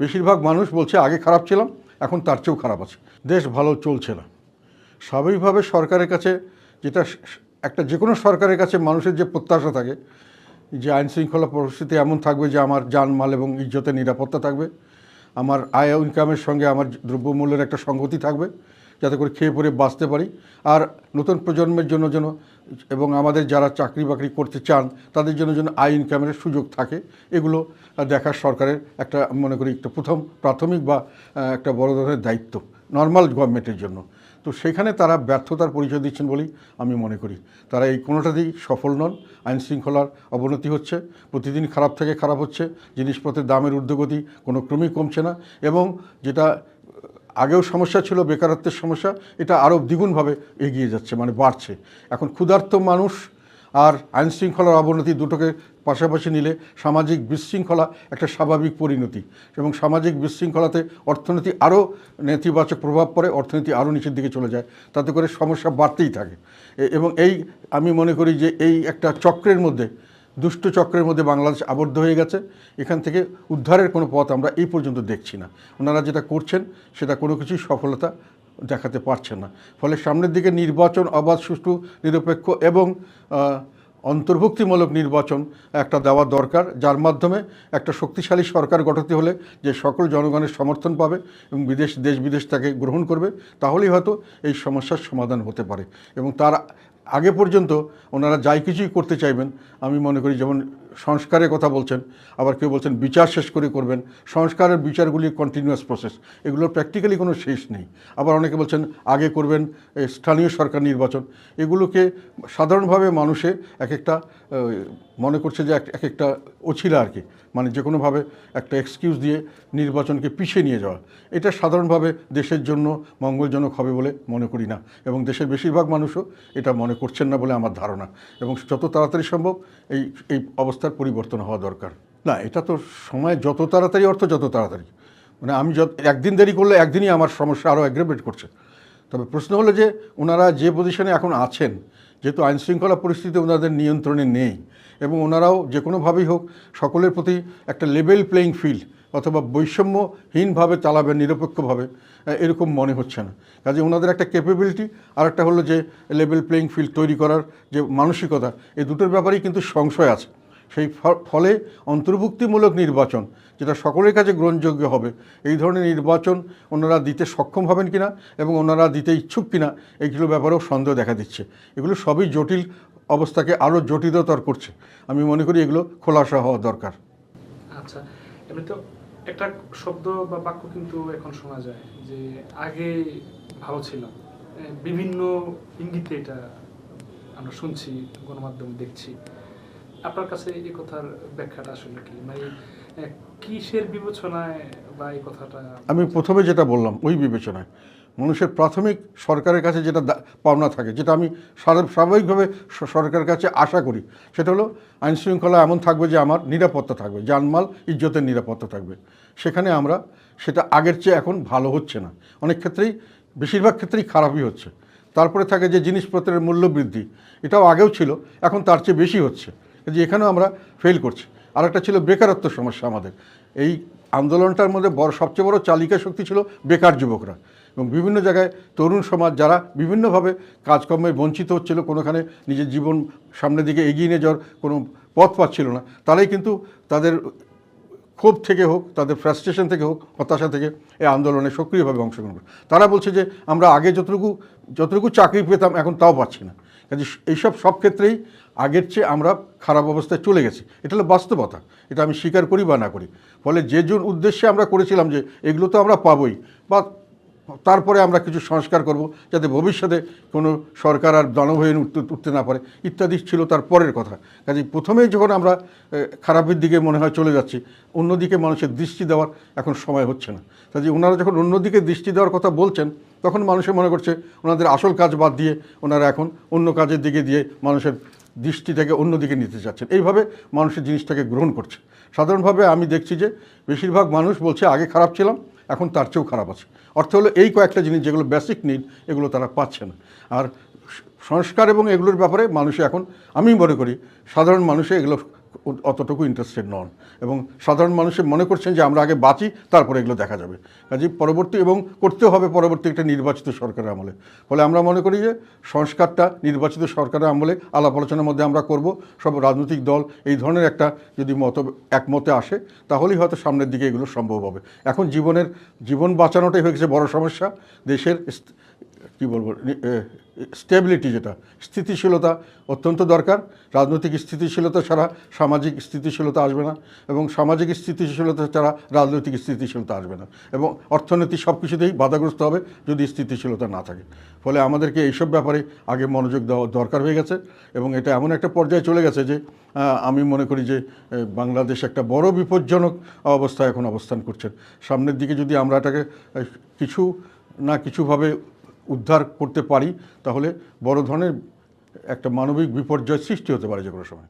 বেশিরভাগ মানুষ বলছে, আগে খারাপ ছিলাম, এখন তার চেয়েও খারাপ আছে। দেশ ভালো চলছে না। স্বাভাবিকভাবে সরকারের কাছে যেটা একটা যে কোনো সরকারের কাছে মানুষের যে প্রত্যাশা থাকে, যে আইন শৃঙ্খলা পরিস্থিতি এমন থাকবে যে আমার জানমাল এবং ইজ্জতের নিরাপত্তা থাকবে, আমার আয় ইনকামের সঙ্গে আমার দ্রব্যমূল্যের একটা সংগতি থাকবে যাতে করে খেয়ে পরে বাঁচতে পারি। আর নতুন প্রজন্মের জন্য যেন এবং আমাদের যারা চাকরি বাকরি করতে চান, তাদের জন্য যেন আই ইনকামের সুযোগ থাকে। এগুলো দেখা সরকারের একটা মনে করি, একটা প্রথম প্রাথমিক বা একটা বড় ধরনের দায়িত্ব, নর্মাল গভর্নমেন্টের জন্য। তো সেখানে তারা ব্যর্থতার পরিচয় দিচ্ছেন বলেই আমি মনে করি। তারা এই কোনোটাতেই সফল নন আইন শৃঙ্খলার অবনতি হচ্ছে, প্রতিদিন খারাপ থেকে খারাপ হচ্ছে, জিনিসপত্রের দামের ঊর্ধ্বগতি কোনো ক্রমেই কমছে না এবং যেটা আগেও সমস্যা ছিল, বেকারত্বের সমস্যা, এটা আরও দ্বিগুণভাবে এগিয়ে যাচ্ছে মানে বাড়ছে। এখন ক্ষুধার্ত মানুষ আর আইন শৃঙ্খলার অবনতি দুটোকে পাশাপাশি নিলে সামাজিক বিশৃঙ্খলা একটা স্বাভাবিক পরিণতি এবং সামাজিক বিশৃঙ্খলাতে অর্থনীতি আরও নেতিবাচক প্রভাব পড়ে, অর্থনীতি আরও নিচের দিকে চলে যায়, তাতে করে সমস্যা বাড়তেই থাকে। এবং এই আমি মনে করি যে এই একটা চক্রের মধ্যে দুষ্ট চক্রের মধ্যে বাংলাদেশ আবদ্ধ হয়ে গেছে। এখান থেকে উদ্ধারের কোনো পথ আমরা এই পর্যন্ত দেখছি না। ওনারা যেটা করছেন, সেটা কোনো কিছুই সফলতা দেখাতে পারছে না। ফলে সামনের দিকে নির্বাচন, অবাধ, সুষ্ঠু, নিরপেক্ষ এবং অন্তর্ভুক্তিমূলক নির্বাচন একটা দেওয়া দরকার। যার মাধ্যমে একটা শক্তিশালী সরকার গঠতে হলে যে সকল জনগণের সমর্থন পাবে এবং বিদেশ, দেশ বিদেশ তাকে গ্রহণ করবে, তাহলেই হয়তো এই সমস্যার সমাধান হতে পারে। এবং তার আগে পর্যন্ত ওনারা যাই কিছুই করতে চাইবেন আমি মনে করি যেমন সংস্কারের কথা বলছেন, আবার কেউ বলছেন বিচার শেষ করে করবেন, সংস্কারের বিচারগুলি কন্টিনিউয়াস প্রসেস এগুলোর প্র্যাকটিক্যালি কোনো শেষ নেই। আবার অনেকে বলছেন আগে করবেন স্থানীয় সরকার নির্বাচন, এগুলোকে সাধারণভাবে মানুষে এক একটা মনে করছে যে এক- এক একটা অছিলা আর কি মানে যে কোনোভাবে একটা এক্সকিউজ দিয়ে নির্বাচনকে পিছিয়ে নিয়ে যাওয়া। এটা সাধারণভাবে দেশের জন্য মঙ্গলজনক হবে বলে মনে করি না, এবং দেশের বেশিরভাগ মানুষও এটা মনে করছেন না বলে আমার ধারণা, এবং যত তাড়াতাড়ি সম্ভব এই এই অবস্থার পরিবর্তন হওয়া দরকার। না, এটা তো সময় যত তাড়াতাড়ি, অর্থ যত তাড়াতাড়ি। মানে আমি যত, একদিন দেরি করলে একদিনই আমার সমস্যা আরও অ্যাগ্রেভেট করছে। তবে প্রশ্ন হলো যে, ওনারা যে পজিশনে এখন আছেন, যেহেতু আইনশৃঙ্খলা পরিস্থিতি ওনাদের নিয়ন্ত্রণে নেই, এবং ওনারাও যে কোনোভাবেই হোক সকলের প্রতি একটা লেভেল প্লেয়িং ফিল্ড অথবা বৈষম্যহীনভাবে চালাবেন, নিরপেক্ষভাবে এরকম মনে হচ্ছে না। কাজে ওনাদের একটা ক্যাপেবিলিটি আর একটা হলো যে লেভেল প্লেয়িং ফিল্ড তৈরি করার যে মানসিকতা, এই দুটোর ব্যাপারেই কিন্তু সংশয় আছে। সেই ফলে অন্তর্ভুক্তিমূলক নির্বাচন, যেটা সকলের কাছে গ্রহণযোগ্য হবে, এই ধরনের নির্বাচন ওনারা দিতে সক্ষম হবেন কিনা এবং ওনারা দিতে ইচ্ছুক কিনা, এইগুলো ব্যাপারেও সন্দেহ দেখা দিচ্ছে। এগুলো সবই জটিল অবস্থাকে আরও জটিলতর করছে। আমি মনে করি এগুলো খোলাসা হওয়া দরকার। আচ্ছা এমনি তো একটা শব্দ বা বাক্য কিন্তু এখন শোনা যায় যে আগে ভালো ছিল। বিভিন্ন ইঙ্গিতে এটা আমরা শুনছি, গণমাধ্যমে দেখছি। আপনার কাছে এই কথার ব্যাখ্যাটা আসলে কি? মানে কিসের বিবেচনায় বা এই কথাটা? আমি প্রথমে যেটা বললাম, ওই বিবেচনায়। মানুষের প্রাথমিক সরকারের কাছে যেটা পাওনা থাকে, যেটা আমি স্বাভাবিকভাবে সরকারের কাছে আশা করি, সেটা হলো আইন শৃঙ্খলা এমন থাকবে যে আমার নিরাপত্তা থাকবে, জানমাল ইজ্জতের নিরাপত্তা থাকবে। সেখানে আমরা সেটা আগের চেয়ে এখন ভালো হচ্ছে না। অনেক ক্ষেত্রেই, বেশিরভাগ ক্ষেত্রেই খারাপই হচ্ছে। তারপরে থাকে যে জিনিসপত্রের মূল্য বৃদ্ধি, এটাও আগেও ছিল, এখন তার চেয়ে বেশি হচ্ছে। যে এখানেও আমরা ফেল করছি। আর একটা ছিল বেকারত্ব সমস্যা আমাদের। এই আন্দোলনটার মধ্যে বড়, সবচেয়ে বড় চালিকা শক্তি ছিল বেকার যুবকরা। এবং বিভিন্ন জায়গায় তরুণ সমাজ যারা বিভিন্নভাবে কাজকর্মে বঞ্চিত হচ্ছিল, কোনোখানে নিজের জীবন সামনের দিকে এগিয়ে নিয়ে যাওয়ার কোনো পথ পাচ্ছিল না, তারাই কিন্তু তাদের ক্ষোভ থেকে হোক, তাদের ফ্রাস্ট্রেশন থেকে হোক, হতাশা থেকে এই আন্দোলনে সক্রিয়ভাবে অংশগ্রহণ করে তারা বলছে যে, আমরা আগে যতটুকু যতটুকু চাকরি পেতাম, এখন তাও পাচ্ছি না। কাজে এইসব সব ক্ষেত্রেই আগের চেয়ে আমরা খারাপ অবস্থায় চলে গেছি। এটা হলো বাস্তবতা। এটা আমি স্বীকার করি বা না করি। ফলে যে যে উদ্দেশ্যে আমরা করেছিলাম যে এগুলো তো আমরা পাবই বা তারপরে আমরা কিছু সংস্কার করব যাতে ভবিষ্যতে কোনো সরকার আর দানব হয়ে উঠতে উঠতে না পারে, ইত্যাদি ছিল তার পরের কথা। কাজে প্রথমেই যখন আমরা খারাপের দিকে মনে হয় চলে যাচ্ছি, অন্যদিকে মানুষের দৃষ্টি দেওয়ার এখন সময় হচ্ছে না। কাজে ওনারা যখন অন্যদিকে দৃষ্টি দেওয়ার কথা বলছেন তখন মানুষে মনে করছে ওনাদের আসল কাজ বাদ দিয়ে ওনারা এখন অন্য কাজের দিকে দিয়ে মানুষের দৃষ্টি থেকে অন্যদিকে নিতে চাচ্ছেন। এইভাবে মানুষের জিনিসটাকে গ্রহণ করছে। সাধারণভাবে আমি দেখছি যে বেশিরভাগ মানুষ বলছে, আগে খারাপ ছিলাম, এখন তার চেয়েও খারাপ আছে। অর্থ হলো এই কয়েকটা জিনিস যেগুলো বেসিক নিড এগুলো তারা পাচ্ছে না। আর সংস্কার এবং এগুলোর ব্যাপারে মানুষে এখন, আমি মনে করি, সাধারণ মানুষে এগুলো অতটুকু ইন্টারেস্টেড নন। এবং সাধারণ মানুষে মনে করছেন যে আমরা আগে বাঁচি, তারপরে এগুলো দেখা যাবে। কাজে পরবর্তী এবং করতেও হবে পরবর্তী একটা নির্বাচিত সরকারের আমলে। ফলে আমরা মনে করি যে সংস্কারটা, নির্বাচিত সরকারের আমলে আলাপ আলোচনার মধ্যে আমরা করব। সব রাজনৈতিক দল এই ধরনের একটা যদি মত, একমতে আসে, তাহলেই হয়তো সামনের দিকে এগুলো সম্ভব হবে। এখন জীবনের, জীবন বাঁচানোটাই হয়ে গেছে বড় সমস্যা। দেশের কি বলব স্টেবিলিটি যেটা, স্থিতিশীলতা অত্যন্ত দরকার। রাজনৈতিক স্থিতিশীলতা ছাড়া সামাজিক স্থিতিশীলতা আসবে না এবং সামাজিক স্থিতিশীলতা ছাড়া রাজনৈতিক স্থিতিশীলতা আসবে না এবং অর্থনীতি সব কিছুতেই বাধাগ্রস্ত হবে যদি স্থিতিশীলতা না থাকে। ফলে আমাদেরকে এইসব ব্যাপারে আগে মনোযোগ দেওয়া দরকার হয়ে গেছে এবং এটা এমন একটা পর্যায়ে চলে গেছে যে আমি মনে করি যে বাংলাদেশ একটা বড় বিপজ্জনক অবস্থায় এখন অবস্থান করছেন সামনের দিকে যদি আমরা এটাকে কিছু না কিছুভাবে উদ্ধার করতে পারি, তাহলে বড় ধরনের একটা মানবিক বিপর্যয় সৃষ্টি হতে পারে যে কোনো সময়।